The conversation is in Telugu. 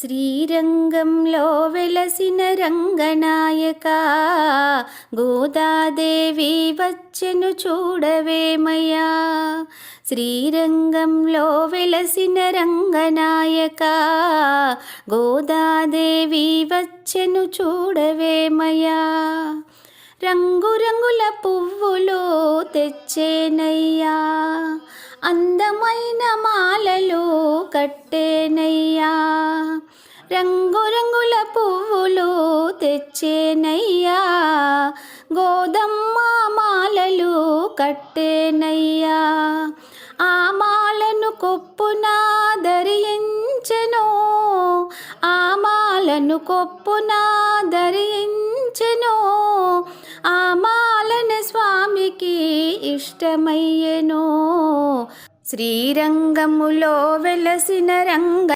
శ్రీరంగంలో వెలసిన రంగనాయక గోదాదేవి వచ్చెను చూడవేమయ్యా శ్రీరంగంలో వెలసిన రంగనాయక గోదాదేవి వచ్చెను చూడవేమయ్యా రంగురంగుల పువ్వులు తెచ్చేనయ్యా అందమైన మాలలు కట్టేనయ్యా. రంగురంగుల పువ్వులు తెచ్చేనయ్యా. గోధమ్మ మాలలు కట్టేనయ్యా. ఆ మాలను కొప్పున ధరించెను. ఆ మాలను కొప్పున ధరించెను. ఆ మాలన స్వామికి ఇష్టమయ్యెను. శ్రీరంగములో వెలసిన రంగ